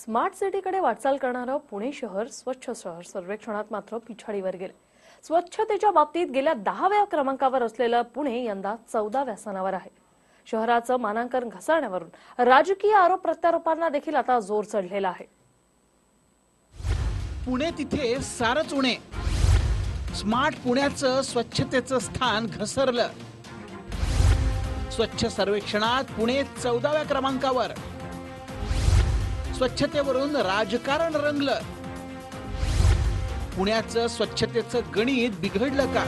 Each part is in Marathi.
स्मार्ट सिटीकडे वाटचाल करणारं पुणे शहर स्वच्छ शहर सर्वेक्षणात मात्र पिछाडीवर गेले. स्वच्छतेच्या बाबतीत गेल्या दहाव्या क्रमांकावर असलेलं पुणे यंदा चौदाव्या स्थानावर आहे. शहराचं मानांकन घसरण्यावरून राजकीय आरोप प्रत्यारोपांना देखील आता जोर चढलेला आहे. पुणे तिथे सारच उणे. स्मार्ट पुण्याचं स्वच्छतेचं स्थान घसरलं. स्वच्छ सर्वेक्षणात पुणे चौदाव्या क्रमांकावर. स्वच्छतेवरून राजकारण रंगलं. पुण्याचं स्वच्छतेचं गणित बिघडलं का?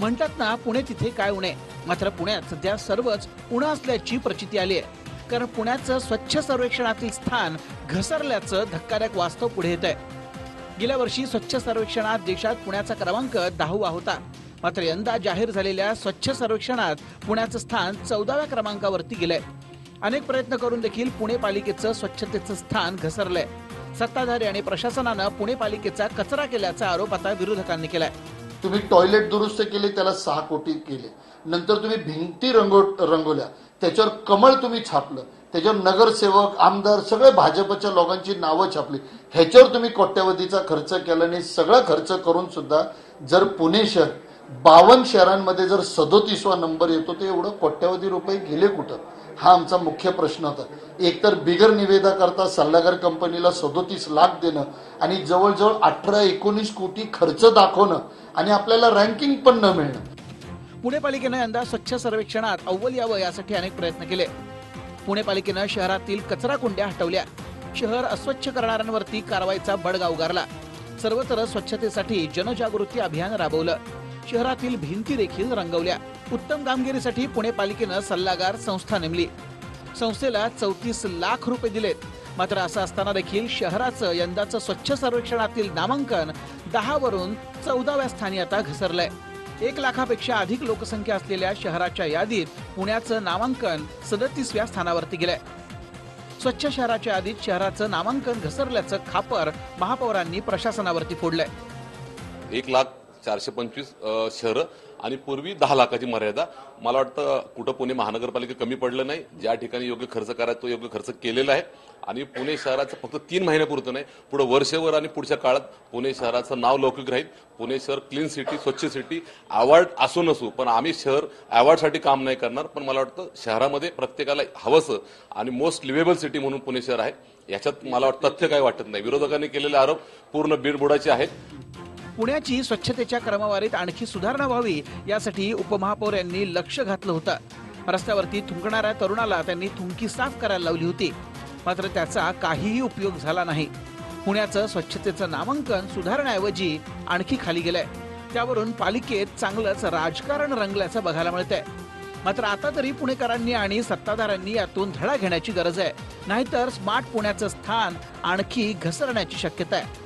म्हणतात ना पुणे तिथे काय उणे? मात्र पुण्यात सध्या सर्वच उणं असल्याची प्रचिती आली आहे कारण पुण्याचं स्वच्छ सर्वेक्षणातील स्थान घसरल्याचं धक्कादायक वास्तव पुढे येत आहे गेल्या वर्षी स्वच्छ सर्वेक्षणात देशात पुण्याचा क्रमांक दहावा होता. मात्र यंदा जाहीर झालेल्या स्वच्छ सर्वेक्षणात पुण्याचं स्थान चौदाव्या क्रमांकावरती गेलंय. अनेक प्रयत्न करून देखील पुणे पालिकेचं स्वच्छतेचं स्थान घसरलंय. सत्ताधारी आणि प्रशासनानं पुणे पालिकेचा कचरा केल्याचा आरोप आता विरोधकांनी केलाय. तुम्ही टॉयलेट दुरुस्त केले त्याला सहा कोटी केले. नंतर तुम्ही भिंती रंगो रंगवल्या. त्याच्यावर कमळ तुम्ही छापलं. त्याच्यावर नगरसेवक आमदार सगळे भाजपच्या लोकांची नावं छापली. ह्याच्यावर तुम्ही कोट्यवधीचा खर्च केला आणि सगळा खर्च करून सुद्धा जर पुणे शहर बावन्न शहरांमध्ये जर सदोतीसवा नंबर येतो ते एवढं कोट्यवधी रुपये गेले कुठं? हा आमचा मुख्य प्रश्न होता. एकतर बिगर निवेदा करता सल्लागार कंपनीला सदोतीस लाख देणं आणि जवळजवळ अठरा एकोणीस कोटी खर्च दाखवणं आणि आपल्याला रँकिंग पण न मिळणं. पुणे पालिकेनं यंदा स्वच्छ सर्वेक्षणात अव्वल यावं यासाठी अनेक प्रयत्न केले. पुणे पालिकेनं शहरातील कचरा कुंड्या हटवल्या. शहर अस्वच्छ करणाऱ्यांवरती कारवाईचा बडगा उगारला. सर्वत्र स्वच्छतेसाठी जनजागृती अभियान राबवलं. शहरातील भिंती देखील रंगवल्या. उत्तम कामगिरीसाठी पुणे पालिकेनं सल्लागार संस्था नेमली. संस्थेला चौतीस लाख रुपये दिलेत. मात्र असं असताना देखील शहराचं यंदाचं स्वच्छ सर्वेक्षणातील नामांकन दहा वरून चौदाव्या स्थानी आता घसरलंय. एक लाखापेक्षा अधिक लोकसंख्या असलेल्या शहराच्या यादीत पुण्याचं नामांकन सदतीसव्या स्थानावरती गेलंय. स्वच्छ शहराच्या यादीत शहराचं नामांकन घसरल्याचं खापर महापौरांनी प्रशासनावरती फोडलंय. एक लाख चारशे पंचवीस शहरं आणि पूर्वी दहा लाखाची मर्यादा. मला वाटतं कुठं पुणे महानगरपालिका कमी पडलं नाही ज्या ठिकाणी योग्य खर्च करायचा तो योग्य खर्च केलेला आहे. आणि पुणे शहराचं फक्त तीन महिन्यापुरतं नाही पुढे वर्षभर आणि पुढच्या काळात पुणे शहराचं नाव लौकिक राहील. पुणे शहर क्लीन सिटी स्वच्छ सिटी अवॉर्ड असू नसू पण आम्ही शहर अवॉर्डसाठी काम नाही करणार. पण मला वाटतं शहरामध्ये प्रत्येकाला हवंसं आणि मोस्ट लिव्हेबल सिटी म्हणून पुणे शहर आहे. याच्यात मला वाटतं तथ्य काही वाटत नाही. विरोधकांनी केलेले आरोप पूर्ण बिनबुडाचे आहेत. पुण्याची स्वच्छतेच्या क्रमवारीत आणखी सुधारणा व्हावी यासाठी उपमहापौर यांनी लक्ष घातलं होतं. रस्त्यावरती थुंकणाऱ्या तरुणाला त्यांनी थुंकी साफ करायला लावली होती. मात्र त्याचा काहीही उपयोग झाला नाही. पुण्याचं स्वच्छतेचं नामांकन सुधारण्याऐवजी आणखी खाली गेलंय. त्यावरून पालिकेत चांगलंच राजकारण रंगल्याचं बघायला मिळतंय. मात्र आता तरी पुणेकरांनी आणि सत्ताधाऱ्यांनी यातून धडा घेण्याची गरज आहे. नाहीतर स्मार्ट पुण्याचं स्थान आणखी घसरण्याची शक्यता आहे.